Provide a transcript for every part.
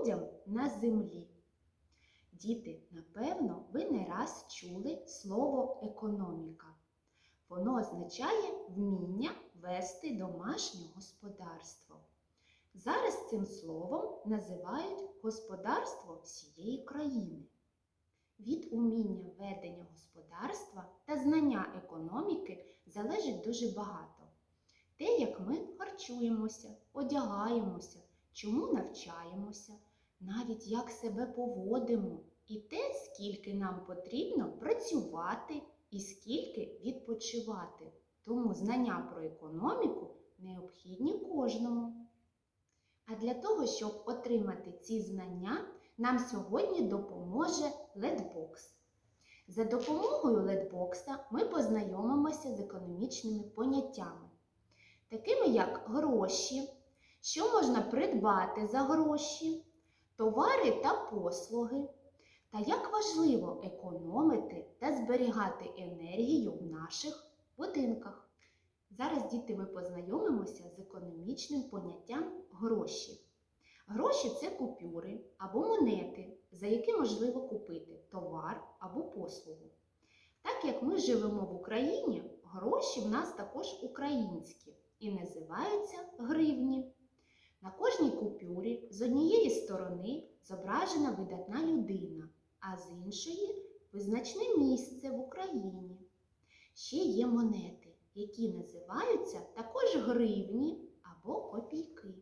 людям на землі. Діти, напевно, ви не раз чули слово економіка. Воно означає вміння вести домашнє господарство. Зараз цим словом називають господарство всієї країни. Від уміння ведення господарства та знання економіки залежить дуже багато. Те, як ми харчуємося, одягаємося, чому навчаємося, навіть як себе поводимо, і те, скільки нам потрібно працювати і скільки відпочивати. Тому знання про економіку необхідні кожному. А для того, щоб отримати ці знання, нам сьогодні допоможе ледбокс. За допомогою ледбокса ми познайомимося з економічними поняттями, такими як гроші, що можна придбати за гроші, товари та послуги, та як важливо економити та зберігати енергію в наших будинках. Зараз, діти, ми познайомимося з економічним поняттям гроші. Гроші це купюри або монети, за які можливо купити товар або послугу. Так як ми живемо в Україні, гроші в нас також українські і називаються гривні. На кожній купюрі з однієї сторони зображена видатна людина, а з іншої визначне місце в Україні. Ще є монети, які називаються також гривні або копійки.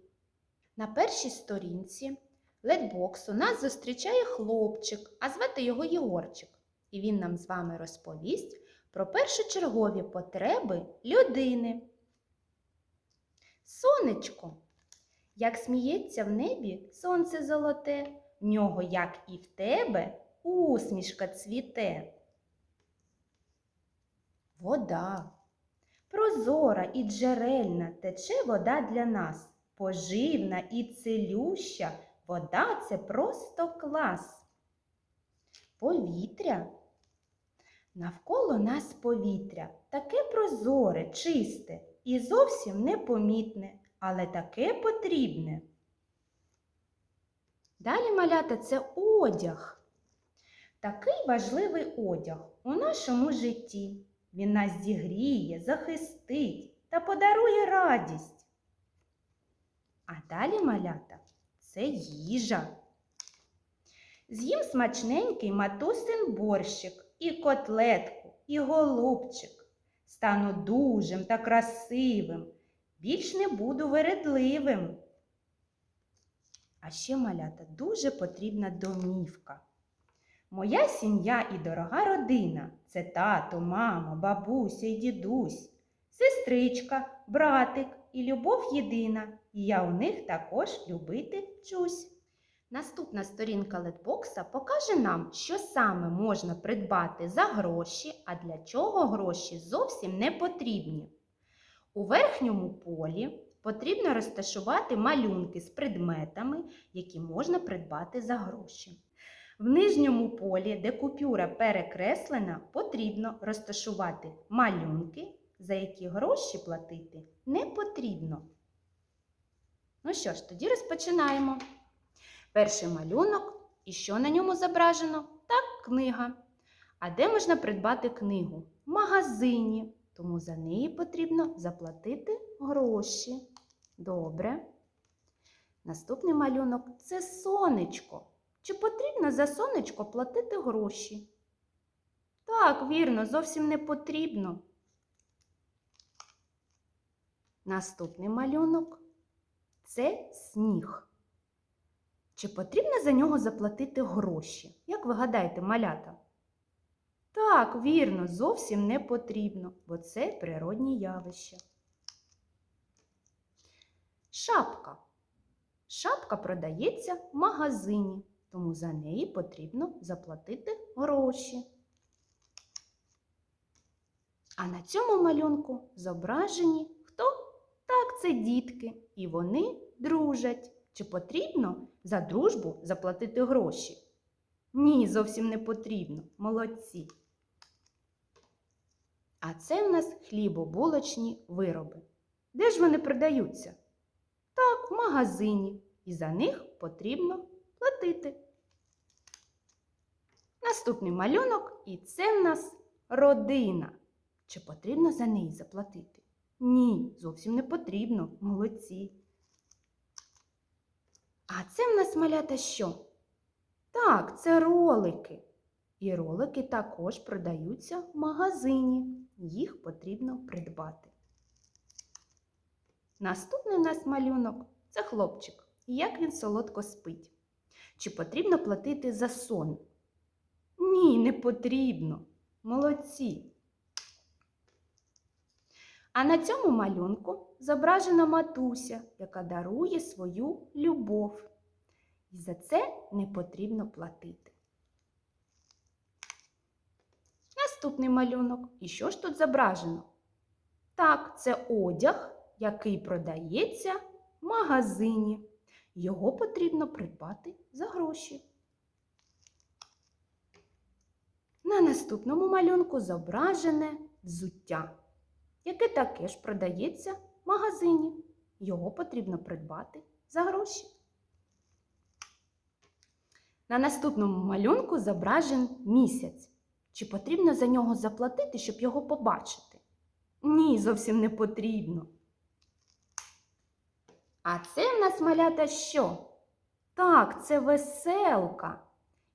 На першій сторінці ледбоксу нас зустрічає хлопчик, а звати його Єгорчик. І він нам з вами розповість про першочергові потреби людини. Сонечко. Як сміється в небі сонце золоте, в нього, як і в тебе, усмішка цвіте. Вода. Прозора і джерельна тече вода для нас. Поживна і целюща, вода це просто клас. Повітря. Навколо нас повітря таке прозоре, чисте і зовсім непомітне, але таке потрібне. Далі малята це одяг. Такий важливий одяг у нашому житті. Він нас зігріє, захистить та подарує радість. А далі малята це їжа. З'їм смачненький матусин борщик, і котлетку, і голубчик. Стану дужим та красивим, більш не буду вередливим. А ще малята дуже потрібна домівка. Моя сім'я і дорога родина це тато, мама, бабуся і дідусь, сестричка, братик і любов єдина. І я у них також любити вчусь. Наступна сторінка летбокса покаже нам, що саме можна придбати за гроші, а для чого гроші зовсім не потрібні. У верхньому полі потрібно розташувати малюнки з предметами, які можна придбати за гроші. В нижньому полі, де купюра перекреслена, потрібно розташувати малюнки, за які гроші платити не потрібно. Ну що ж, тоді розпочинаємо. Перший малюнок, і що на ньому зображено? Так, книга. А де можна придбати книгу? В магазині, тому за неї потрібно заплатити гроші. Добре. Наступний малюнок це сонечко. Чи потрібно за сонечко платити гроші? Так, вірно, зовсім не потрібно. Наступний малюнок це сніг. Чи потрібно за нього заплатити гроші? Як ви гадаєте, малята? Так, вірно, зовсім не потрібно, бо це природні явища. Шапка. Шапка продається в магазині, тому за неї потрібно заплатити гроші. А на цьому малюнку зображені хто? Так, це дітки, і вони дружать. Чи потрібно за дружбу заплатити гроші? Ні, зовсім не потрібно. Молодці. А це в нас хлібобулочні вироби. Де ж вони продаються? Так, в магазині. І за них потрібно платити. Наступний малюнок, і це в нас родина. Чи потрібно за неї заплатити? Ні, зовсім не потрібно. Молодці. А це в нас малята що? Так, це ролики. І ролики також продаються в магазині. Їх потрібно придбати. Наступний у нас малюнок це хлопчик. І як він солодко спить. Чи потрібно платити за сон? Ні, не потрібно. Молодці. А на цьому малюнку зображена матуся, яка дарує свою любов. І за це не потрібно платити. Наступний малюнок. І що ж тут зображено? Так, це одяг, який продається в магазині. Його потрібно придбати за гроші. На наступному малюнку зображене взуття, яке таке ж продається в магазині. Його потрібно придбати за гроші. На наступному малюнку зображен місяць. Чи потрібно за нього заплатити, щоб його побачити? Ні, зовсім не потрібно. А це в нас малята що? Так, це веселка.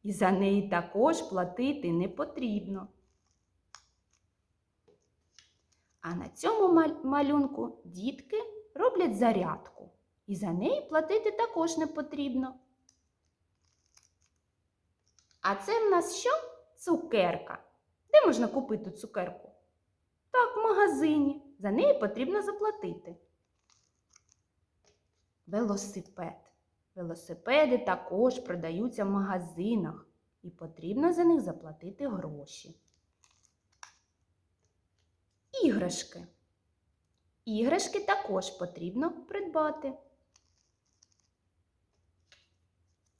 І за неї також платити не потрібно. А на цьому малюнку дітки роблять зарядку. І за неї платити також не потрібно. А це в нас що? Цукерка. Де можна купити цукерку? Так, в магазині. За неї потрібно заплатити. Велосипед. Велосипеди також продаються в магазинах і потрібно за них заплатити гроші. Іграшки. Іграшки також потрібно придбати.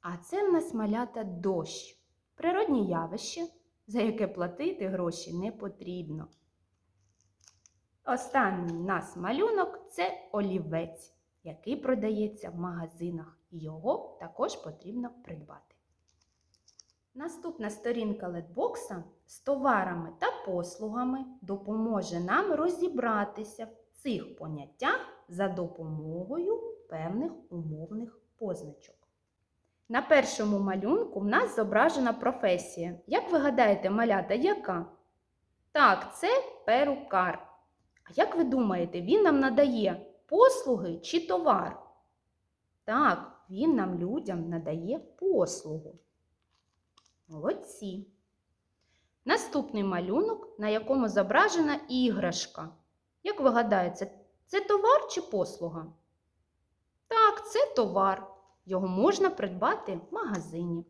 А це в нас малята дощ. Природнє явище, за яке платити гроші не потрібно. Останній нас малюнок це олівець, який продається в магазинах, і його також потрібно придбати. Наступна сторінка летбокса з товарами та послугами допоможе нам розібратися в цих поняттях за допомогою певних умовних позначок. На першому малюнку в нас зображена професія. Як ви гадаєте, малята, яка? Так, це перукар. А як ви думаєте, він нам надає послуги чи товар? Так, він нам людям надає послугу. Молодці. Наступний малюнок, на якому зображена іграшка. Як ви гадаєте, це товар чи послуга? Так, це товар. Його можна придбати в магазині.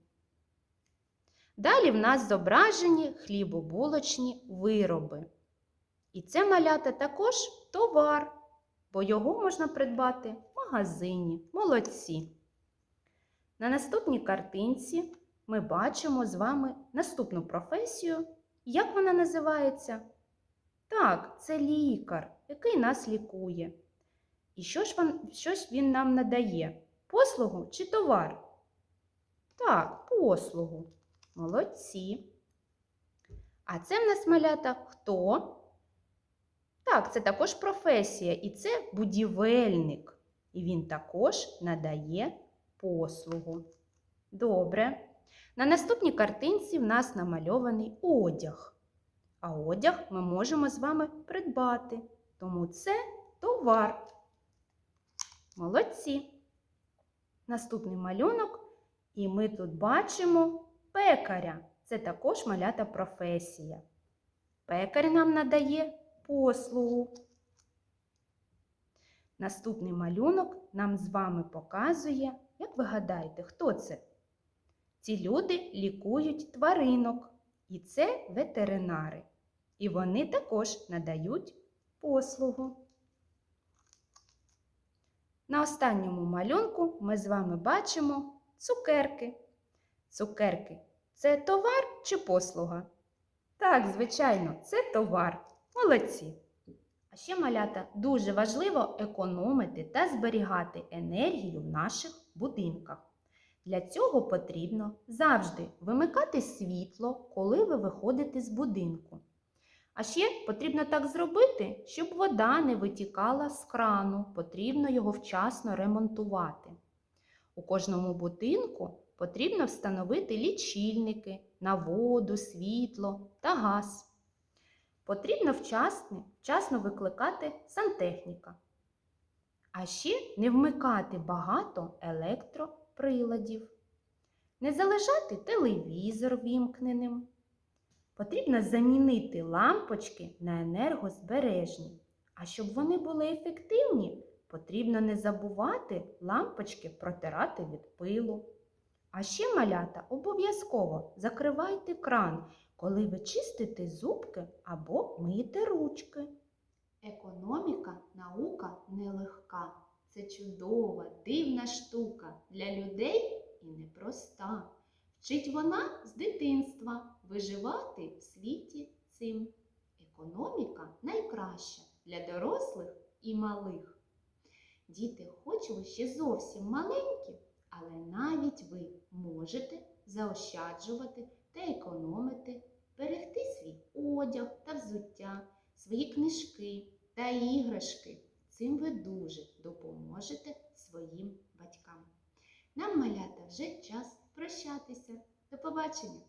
Далі в нас зображені хлібобулочні вироби. І це малята також товар, бо його можна придбати в магазині. Молодці. На наступній картинці ми бачимо з вами наступну професію. Як вона називається? Так, це лікар, який нас лікує. І що ж, він, нам надає? Послугу чи товар? Так, послугу. Молодці. А це в нас малята хто? Так, це також професія, і це будівельник. І він також надає послугу. Добре. На наступній картинці в нас намальований одяг. А одяг ми можемо з вами придбати. Тому це товар. Молодці. Наступний малюнок, і ми тут бачимо пекаря. Це також малята професія. Пекар нам надає послугу. Наступний малюнок нам з вами показує, як ви гадаєте, хто це? Ці люди лікують тваринок, і це ветеринари. І вони також надають послугу. На останньому малюнку ми з вами бачимо цукерки. Цукерки це товар чи послуга? Так, звичайно, це товар. Молодці. А ще малята дуже важливо економити та зберігати енергію в наших будинках. Для цього потрібно завжди вимикати світло, коли ви виходите з будинку. А ще потрібно так зробити, щоб вода не витікала з крану, потрібно його вчасно ремонтувати. У кожному будинку потрібно встановити лічильники на воду, світло та газ. Потрібно вчасно, вчасно викликати сантехніка. А ще не вмикати багато електроприладів. Не залишати телевізор вімкненим. Потрібно замінити лампочки на енергозбережні. А щоб вони були ефективні, потрібно не забувати лампочки протирати від пилу. А ще, малята, обов'язково закривайте кран, коли ви чистите зубки або миєте ручки. Економіка наука нелегка. Це чудова, дивна штука для людей і непроста. Вчить вона з дитинства виживати в світі цим. Економіка найкраща для дорослих і малих. Діти, хоч ви ще зовсім маленькі, але навіть ви можете заощаджувати та економити, берегти свій одяг та взуття, свої книжки та іграшки. Цим ви дуже допоможете своїм батькам. Нам, малята, вже час прощатися. До побачення!